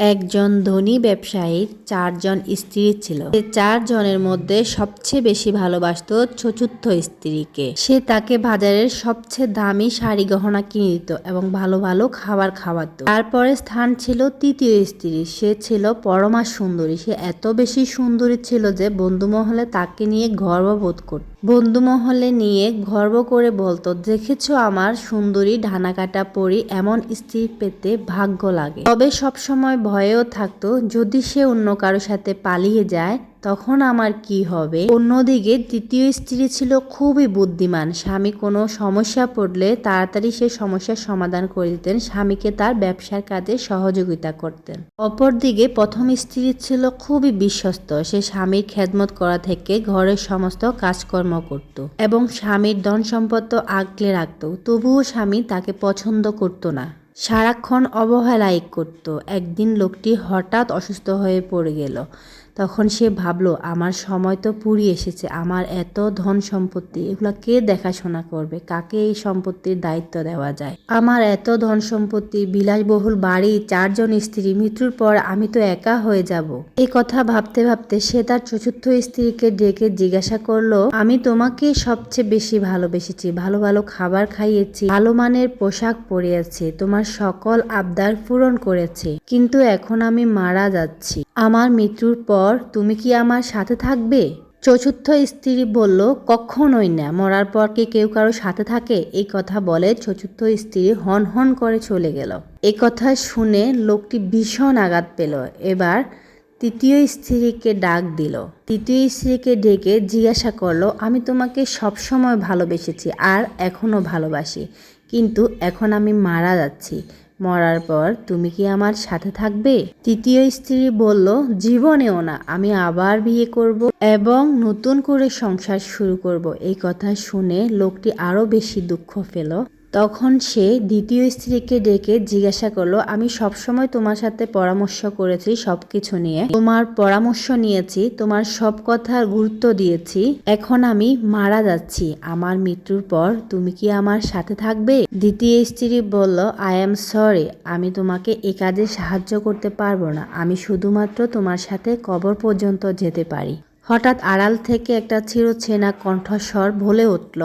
একজন ধনী ব্যবসায়ীর চারজন স্ত্রী ছিল। সে চারজনের মধ্যে সবচেয়ে বেশি ভালোবাসত চতুর্থ স্ত্রীকে। সে তাকে বাজারের সবচেয়ে দামি শাড়ি গহনা কিনে দিত এবং ভালো ভালো খাবার খাওয়াতো। তারপরে স্থান ছিল তৃতীয় স্ত্রী সে ছিল পরমা সুন্দরী। সে এত বেশি সুন্দরী ছিল যে বন্ধু মহলে তাকে নিয়ে গর্ববোধ করত। বন্ধু মহলে নিয়ে গর্ব করে বলতো, দেখেছ আমার সুন্দরী ঢানা কাটা পরি এমন স্ত্রী পেতে ভাগ্য লাগে। তবে সবসময় ভয়েও থাকতো, যদি সে অন্য কারোর সাথে পালিয়ে যায় তখন আমার কি হবে? অন্যদিকে তৃতীয় স্ত্রী ছিল খুবই বুদ্ধিমান। স্বামী কোনো সমস্যা পড়লে তাড়াতাড়ি সে সমস্যার সমাধান করে দিতেন। স্বামীকে তার ব্যবসার কাজে সহযোগিতা করতেন। অপরদিকে প্রথম স্ত্রী ছিল খুবই বিশ্বস্ত। সে স্বামীর খেদমত করা থেকে ঘরের সমস্ত কাজকর্ম করত এবং স্বামীর ধন সম্পদ আগলে রাখত। তবুও স্বামী তাকে পছন্দ করত না। সারাক্ষণ অবহেলাই করত। একদিন লোকটি হঠাৎ অসুস্থ হয়ে পড়ে গেল। তখন সে ভাবলো, আমার সময় তো পুরিয়ে এসেছে, আমার এত ধন সম্পত্তি, এগুলো কে দেখাশোনা করবে? কাকে এই সম্পত্তির দায়িত্ব দেওয়া যায়? আমার এত ধন সম্পত্তি, বিলাসবহুল বাড়ি, চারজন স্ত্রী, মৃত্যুর পর আমি তো একা হয়ে যাব। এই কথা ভাবতে ভাবতে সে তার চতুর্থ স্ত্রীকে ডেকে জিজ্ঞাসা করল, আমি তোমাকে সবচেয়ে বেশি ভালোবেসেছি, ভালো ভালো খাবার খাইয়েছি, ভালো মানের পোশাক পরিয়েছি, তোমার সকল আবদার পূরণ করেছি, কিন্তু এখন আমি মারা যাচ্ছি। আমার মৃত্যুর পর তুমি কি আমার সাথে থাকবে? চতুর্থ স্ত্রী বলল, কখনোই না। মরার পর কি কেউ কারও সাথে থাকে? এই কথা বলে চতুর্থ স্ত্রী হন হন করে চলে গেল। এই কথা শুনে লোকটি ভীষণ আঘাত পেল। এবার তৃতীয় স্ত্রীকে ডাক দিল। তৃতীয় স্ত্রীকে ডেকে জিজ্ঞাসা করল, আমি তোমাকে সবসময় ভালোবেসেছি আর এখনও ভালোবাসি। কিন্তু এখন আমি মারা যাচ্ছি। মরার পর তুমি কি আমার সাথে থাকবে? তৃতীয় স্ত্রী বলল, জীবনেও না, আমি আবার বিয়ে করব এবং নতুন করে সংসার শুরু করব। এই কথা শুনে লোকটি আরও বেশি দুঃখ পেল। তখন সে দ্বিতীয় স্ত্রীকে ডেকে জিজ্ঞাসা করল, আমি সবসময় তোমার সাথে পরামর্শ করেছি সব কিছু নিয়ে। তোমার পরামর্শ নিয়েছি, তোমার সব কথার গুরুত্ব দিয়েছি। এখন আমি মারা যাচ্ছি। আমার মৃত্যুর পর তুমি কি আমার সাথে থাকবে? দ্বিতীয় স্ত্রী বলল আই এম সরি আমি তোমাকে এ কাজে সাহায্য করতে পারব না। আমি শুধুমাত্র তোমার সাথে কবর পর্যন্ত যেতে পারি। হঠাৎ আড়াল থেকে একটা চিরচেনা কণ্ঠস্বর বলে উঠল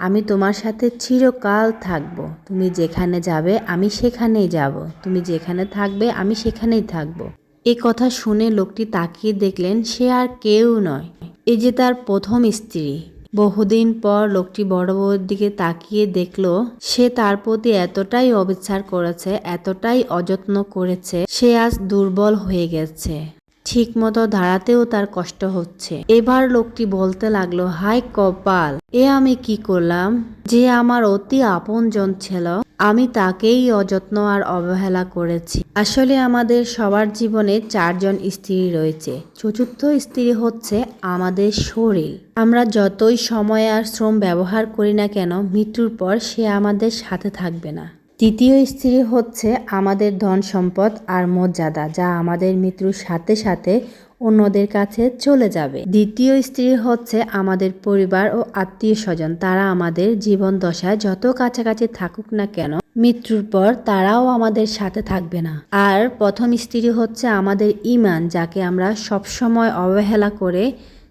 আমি তোমার সাথে চিরকাল থাকব। তুমি যেখানে যাবে, আমি সেখানেই যাব। তুমি যেখানে থাকবে, আমি সেখানেই থাকব। এই কথা শুনে লোকটি তাকিয়ে দেখলেন সে আর কেউ নয়। এই যে তার প্রথম স্ত্রী। বহুদিন পর লোকটি বড় বউয়ের দিকে তাকিয়ে দেখল, সে তার প্রতি এতটাই অবিচার করেছে, এতটাই অযত্ন করেছে, সে আজ দুর্বল হয়ে গেছে। ঠিক মতো দাঁড়াতেও তার কষ্ট হচ্ছে। এবার লোকটি বলতে লাগল হাই কপাল, এ আমি কি করলাম? যে আমার অতি আপনজন ছিল, আমি তাকেই অযত্ন আর অবহেলা করেছি। আসলে আমাদের সবার জীবনে চারজন স্ত্রী রয়েছে। চতুর্থ স্ত্রী হচ্ছে আমাদের শরীর। আমরা যতই সময় আর শ্রম ব্যবহার করি না কেন, মৃত্যুর পর সে আমাদের সাথে থাকবে না। তৃতীয় স্ত্রী হচ্ছে আমাদের ধন সম্পদ আর মর্যাদা, যা আমাদের মৃত্যুর সাথে সাথে অন্যদের কাছে চলে যাবে। দ্বিতীয় স্ত্রী হচ্ছে আমাদের পরিবার ও আত্মীয় স্বজন, তারা আমাদের জীবন দশায় যত কাছাকাছি থাকুক না কেন, মৃত্যুর পর তারাও আমাদের সাথে থাকবে না। আর প্রথম স্ত্রী হচ্ছে আমাদের ইমান যাকে আমরা সবসময় অবহেলা করে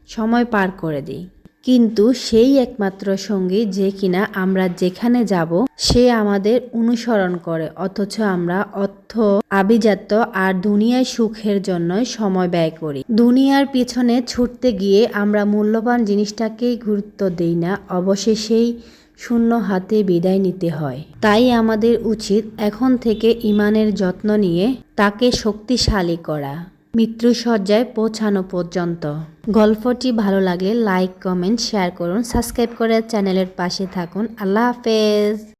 সময় পার করে দিই। কিন্তু সেই একমাত্র সঙ্গী যে কিনা আমরা যেখানে যাব, সে আমাদের অনুসরণ করে, অথচ আমরা অর্থ, আভিজাত্য আর দুনিয়ায় সুখের জন্য সময় ব্যয় করি। দুনিয়ার পিছনে ছুটতে গিয়ে আমরা মূল্যবান জিনিসটাকেই গুরুত্ব দেই না, অবশেষেই শূন্য হাতে বিদায় নিতে হয়। তাই আমাদের উচিত এখন থেকে ইমানের যত্ন নিয়ে তাকে শক্তিশালী করা। মৃত্যুসজ্জায় পৌঁছানো পর্যন্ত। গল্পটি ভালো লাগলে লাইক কমেন্ট শেয়ার করুন। সাবস্ক্রাইব করে চ্যানেলের পাশে থাকুন। আল্লাহ হাফেজ।